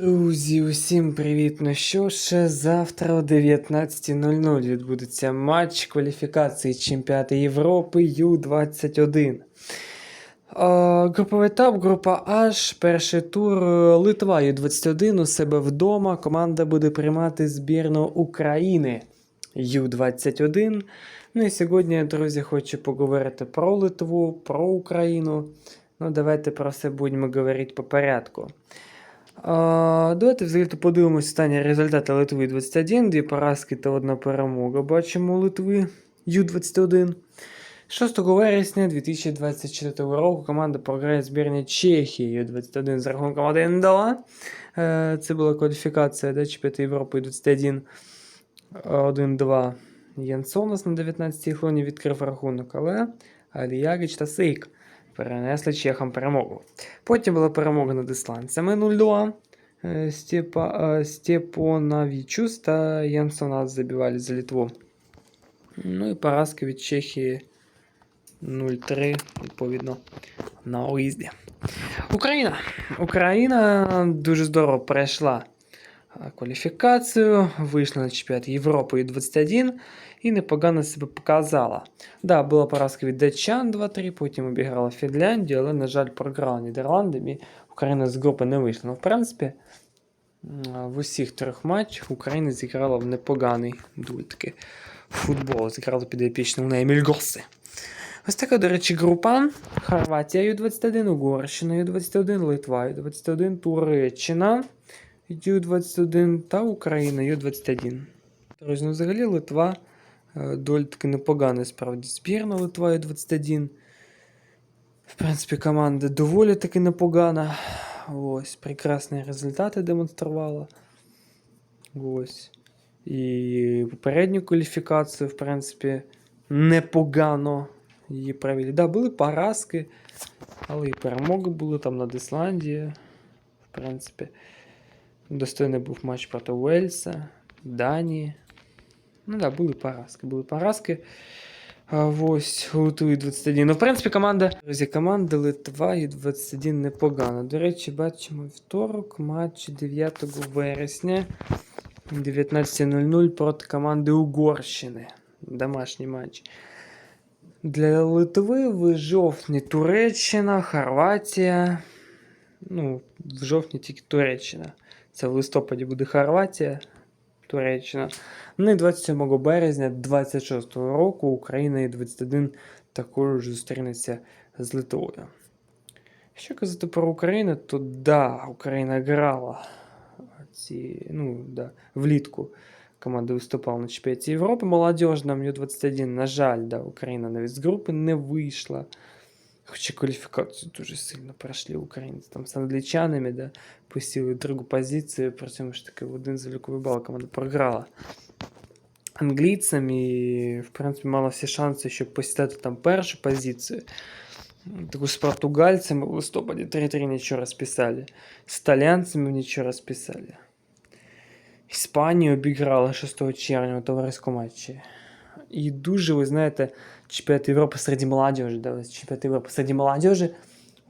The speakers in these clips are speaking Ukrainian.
Друзі, усім привіт! Ну що ж, завтра о 19.00 відбудеться матч кваліфікації Чемпіонату Європи Ю-21. Е, Груповий етап, група H, перший тур Литва Ю-21 у себе вдома. Команда буде приймати збірну України Ю-21. Ну і сьогодні, друзі, хочу поговорити про Литву, про Україну. Ну, давайте про все будемо говорити по порядку. А, давайте взагалі подивимося останні результати Литви 21, дві поразки та одна перемога. Бачимо Литви Ю-21. 6 вересня 2024 року команда програє збірні Чехії Ю-21 з рахунком 1-2. Е, Це була кваліфікація до Чемпіонату Європи 21 1-2. Янсонас на 19-й хвилині відкрив рахунок, але Аліягич та Сейк перенесли чехам перемогу. Потім була перемога над ісландцями 0-2. Е, Степа, е, Степонавічус та Янсонас забивали за Литву. Ну і поразки від Чехії 0-3, відповідно, на уїзді. Україна. Україна дуже здорово пройшла кваліфікацію, вийшла на чемпіонат Європи U21 і непогано себе показала. Да, була поразка від датчан 2-3, потім обіграла Фінляндію, але, на жаль, програла Нідерландам і Україна з групи не вийшла. Ну, в принципі, в усіх трьох матчах Україна зіграла в непоганий дультки футбол. Зіграла під епічним на Еміль Госи. Ось така, до речі, група. Хорватія Ю-21, Угорщина Ю-21, Литва Ю-21, Туреччина Ю-21 та Україна Ю-21. Друзі, ну взагалі Литва е, доволі таки непогана справді збірна Литва Ю-21. В принципі, команда доволі таки непогана. Ось, прекрасні результати демонструвала. Ось. І попередню кваліфікацію, в принципі, непогано її провели. Да, були поразки, але і перемоги були там над Ісландією. В принципі, достойний був матч проти Уельса, Данії. Ну да, були поразки. Були поразки. А, ось Литві 21. Ну, в принципі, команда. Друзі, команда Литва і 21 непогано. До речі, бачимо вівторок, матч 9 вересня 19.00 проти команди Угорщини. Домашній матч. Для Литви в жовтні Туреччина, Хорватія. Ну, в жовтні тільки Туреччина. Це в листопаді буде Хорватія, Туреччина. Ну і 27 березня 26 року Україна і 21 також зустрінеться з Литвою. Що казати про Україну, то да, Україна грала ці, ну, да, влітку. Команда виступала на чемпіонаті Європи. Молодіжному Ю-21, на жаль, да, Україна навіть з групи не вийшла. Хоча кваліфікацію дуже сильно пройшли українці. Там з англічанами, да, посіли другу позицію, при цьому ж таки в один заліковий бал команда програла англійцям і, в принципі, мала всі шанси, щоб посідати там першу позицію. Таку з португальцями в листопаді 3-3 нічого розписали. З італійцями нічого розписали. Іспанію обіграли 6 червня у товариському матчі. І дуже, ви знаєте, чемпіонат Європи серед молодежі, да, чемпіонат Європи серед молодежі.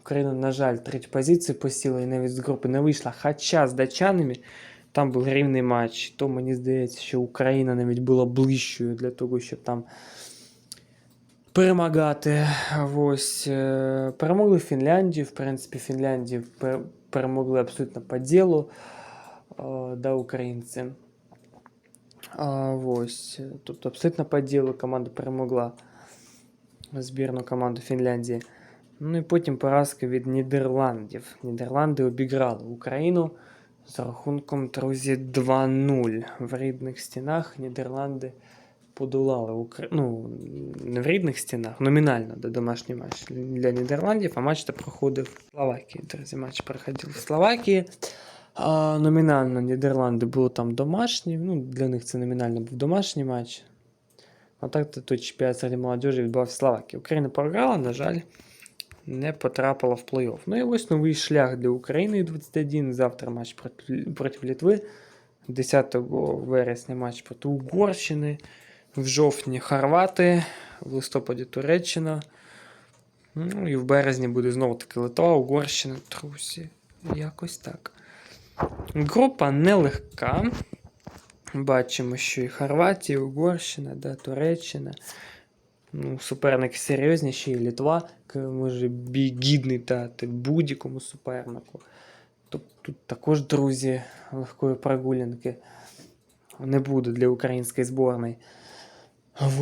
Україна, на жаль, третю позицію посіла і навіть з групи не вийшла. Хоча з датчанами там був рівний матч. То мені здається, що Україна навіть була ближчою для того, щоб там перемагати. Ось е, перемогли Фінляндію. В принципі, Фінляндію перемогли абсолютно по ділу е, да, українці. А, ось, е, тобто абсолютно по ділу команда перемогла збірну команду Фінляндії. Ну і потім поразка від Нідерландів. Нідерланди обіграли Україну з рахунком, друзі, 2-0. В рідних стінах Нідерланди подолали Україну. Ну, не в рідних стінах, номінально до домашній матч для Нідерландів, а матч то проходив в Словакії. Друзі, матч проходив в Словакії. А, номінально Нідерланди було там домашні. Ну, для них це номінально був домашній матч. А так то той чемпіонат серед молодежі відбувався в. Україна програла, на жаль, не потрапила в плей-офф. Ну і ось новий шлях для України 21. Завтра матч проти, проти Литви. 10 вересня матч проти Угорщини. В жовтні Хорвати, в листопаді Туреччина. Ну і в березні буде знову таки Литва, Угорщина, Трусі. Якось так. Група нелегка. Бачимо, що і Хорватія, і Угорщина, да, Туреччина. Ну, суперники серйозніші, і Літва може бій гідний дати будь-якому супернику. Тобто тут також, друзі, легкої прогулянки не буде для української зборної.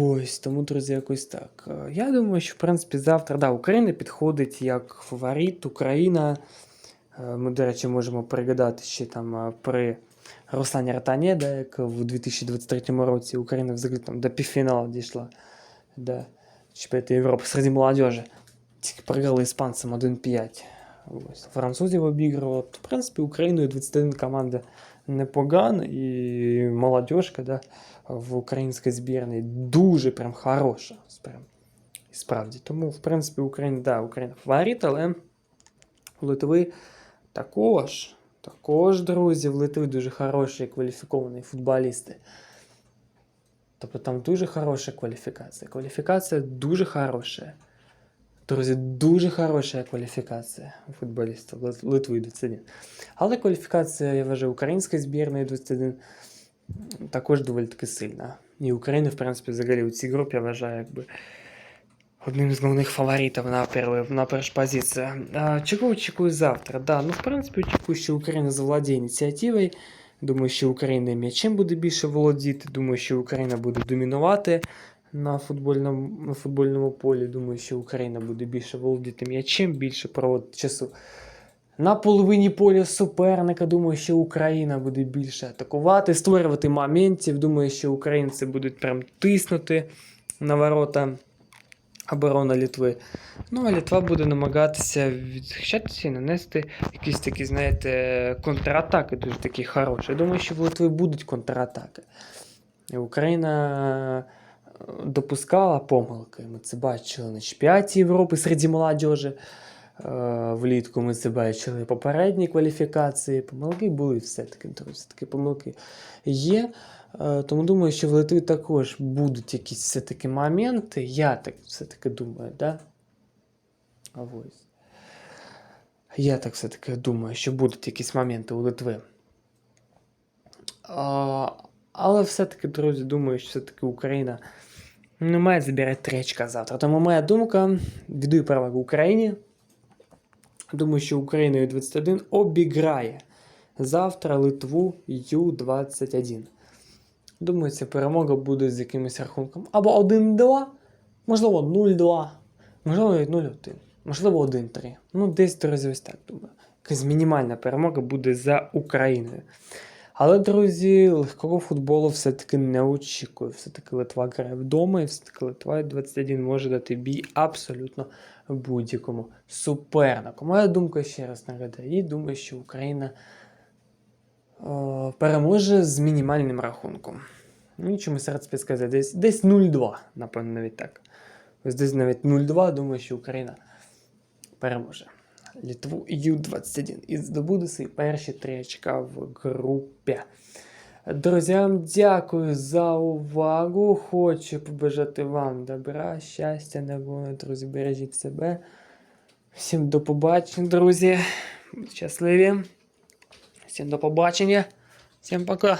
Ось, тому, друзі, якось так. Я думаю, що в принципі завтра да, Україна підходить як фаворит. Україна. Е, Ми, до речі, можемо пригадати ще там е, при Руслані Ратані, да, як в 2023 році Україна взагалі там до півфіналу дійшла до чемпіонату Європи серед молодежі. Тільки програли іспанцям 1-5. Ось. Французів обігрували. В принципі, Україною 21 команда непогана, і молодежка да, в українській збірні дуже прям хороша. Прям, і справді. Тому, в принципі, Україна, да, Україна фаворит, але у Литви також, також, друзі, в Литви дуже хороші кваліфіковані футболісти. Тобто там дуже хороша кваліфікація. Кваліфікація дуже хороша. Друзі, дуже хороша кваліфікація футболістів Лит- Литви 21. Але кваліфікація, я вважаю, української збірної 21 також доволі таки сильна. І Україна, в принципі, взагалі у цій групі я вважаю, якби одним з головних фаворитів на, перші, на першу позицію. А, очікую завтра? Да, ну, в принципі, очікую, що Україна завладіє ініціативою. Думаю, що Україна м'ячем буде більше володіти. Думаю, що Україна буде домінувати на футбольному, на футбольному полі. Думаю, що Україна буде більше володіти м'ячем, більше проводити часу. На половині поля суперника, думаю, що Україна буде більше атакувати, створювати моментів. Думаю, що українці будуть прям тиснути на ворота оборони Літви. Ну, а Літва буде намагатися відхищатися і нанести якісь такі, знаєте, контратаки дуже такі хороші. Я думаю, що в Литві будуть контратаки. І Україна е, допускала помилки. Ми це бачили на чемпіонаті Європи серед молодіжі. Е, Влітку ми це бачили попередні кваліфікації. Помилки були все-таки, друзі, такі помилки є. Е, Тому думаю, що в Литві також будуть якісь все-таки моменти. Я так все-таки думаю, да? А ось. Я так все-таки думаю, що будуть якісь моменти у Литви. А, але все-таки, друзі, думаю, що все-таки Україна не має забирати три очка завтра. Тому моя думка віддаю перевагу Україні. Думаю, що Україна Ю-21 обіграє завтра Литву Ю-21. Думаю, ця перемога буде з якимось рахунком або 1-2, можливо, 0-2, можливо, навіть 0-1, можливо, 1-3. Ну, десь, друзі, ось так думаю. Якась мінімальна перемога буде за Україною. Але, друзі, легкого футболу все-таки не очікую. Все-таки Литва грає вдома, і все-таки Литва 21 може дати бій абсолютно будь-якому супернику. Моя думка ще раз нагадаю, і думаю, що Україна е, переможе з мінімальним рахунком. Ну, Нічому серед підсказати, десь, десь 0-2, напевно, навіть так. Ось десь навіть 0-2, думаю, що Україна переможе. Літву Ю-21 і здобуде свої перші три очка в групі. Друзям, дякую за увагу. Хочу побажати вам добра, щастя, нагони, друзі, бережіть себе. Всім до побачення, друзі. Будьте щасливі. Всім до побачення. Всім пока.